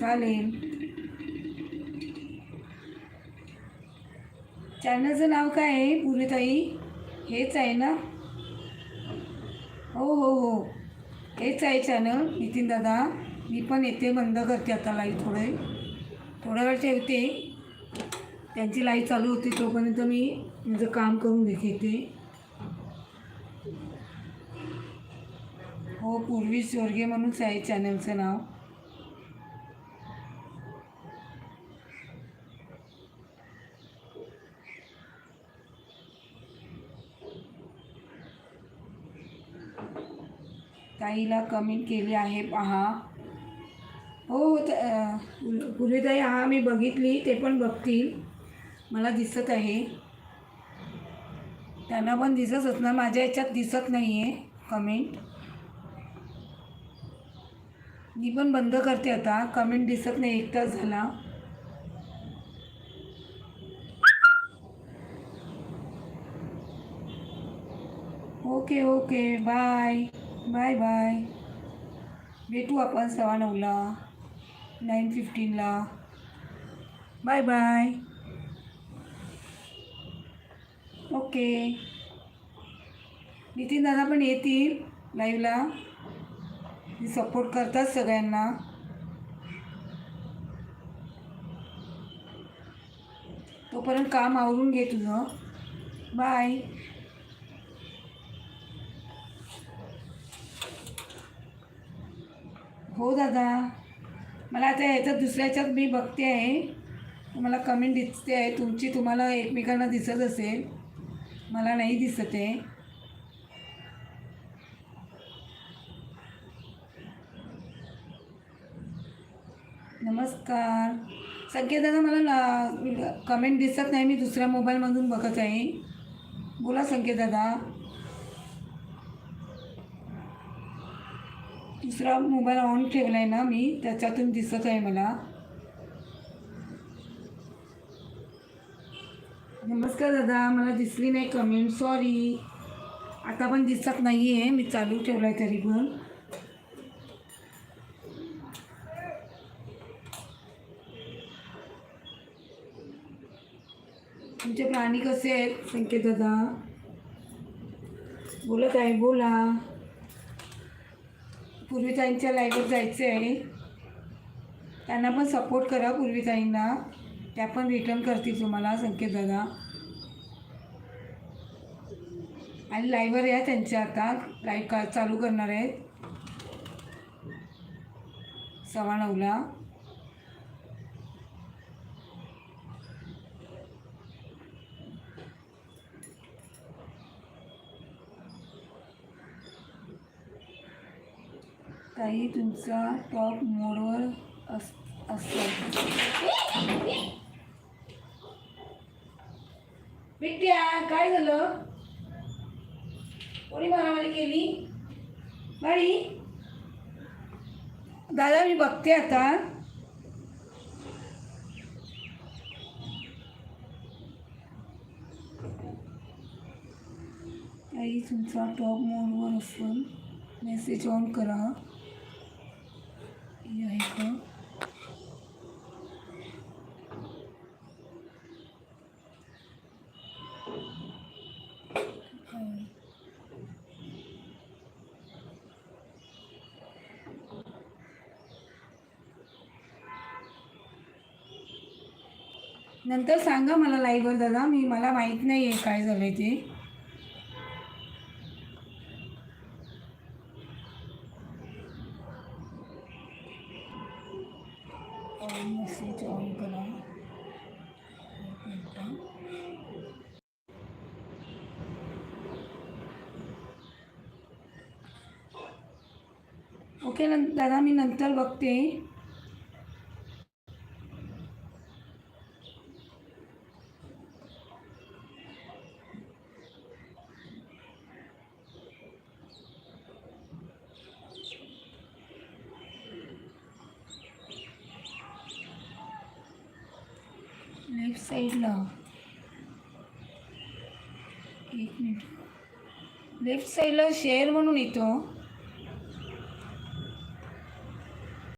चालेल. चॅनलचं नाव काय आहे? पूर्वीताई हेच आहे ना? हो हो हो. हेच आहे चॅनल नितीन दादा. मी पण येते बंद करते आता लाईव्ह थोडे. थोडा वेळ ठेवते त्यांची लाईव्ह चालू होती तोपर्यंत मी माझं काम करून घेते ते हो पूर्वी स्वर्गीय म्हणूनच आहे चॅनलचं नाव. ताईला कमेंट केली आहे पहा. हो हो त- पूर्वीताई हा मी बघितली ते पण बघतील. मला दिसत आहे. त्यांना पण दिसत असणार माझ्या याच्यात दिसत नाही आहे कमेंट मी पण बंद करते आता कमेंट दिसत नाही एक तास झाला. Okay okay bye bye bye. भेटू आपण सव्वा नऊला नाईन फिफ्टीनला बाय बाय. ओके. नितीन दादा पण येतील लाईव्हला मी सपोर्ट करतात सगळ्यांना. तोपर्यंत काम आवरून घे तुझं. बाय. हो दादा. मला आता याच्यात दुसऱ्या ह्याच्यात मी बघते आहे. मला कमेंट दिसते आहे. तुमची तुम्हाला एकमेकांना दिसत असेल. मला नाही दिसत आहे. नमस्कार. संकेत दादा मला ना कमेंट दिसत नाही. मी दुसऱ्या मोबाईलमधून बघत आहे. बोला संकेत दादा. दुसरा मोबाईल ऑन ठेवला आहे ना मी त्याच्यातून दिसत आहे मला. नमस्कार दादा मला दिसली नाही कमेंट सॉरी आता पण दिसत नाही आहे मी चालू ठेवला आहे तरी पण. तुमचे प्राणी कसे आहेत? संकेत दादा. बोलत आहे बोला. पूर्वीताईंच्या लाईव्हवर जायचं आहे त्यांना पण सपोर्ट करा पूर्वीताईंना. त्या पण रिटर्न करतील तुम्हाला संकेत दादा. आणि लाईव्हवर या त्यांच्या आता. लाईव्ह का चालू करणार आहेत. सव्वा नऊला. काही तुमचा टॉप मोडवर अस असतो. बिट्ट्या काय झालं? कोणी मारामारी केली? बाई? दादा मी बघते आता. काही तुमचा टॉप मोडवर असून मेसेज ऑन करा हे आहे का काय? नंतर सांगा मला लाईव्हवर दादा मी मला माहीत नाही आहे काय झालं ते. मेसेज ऑन करा. ओके नं दादा मी नंतर बघते. लेफ्ट साईडला. एक मिनिट. लेफ्ट साईडला शेअर म्हणून येतो.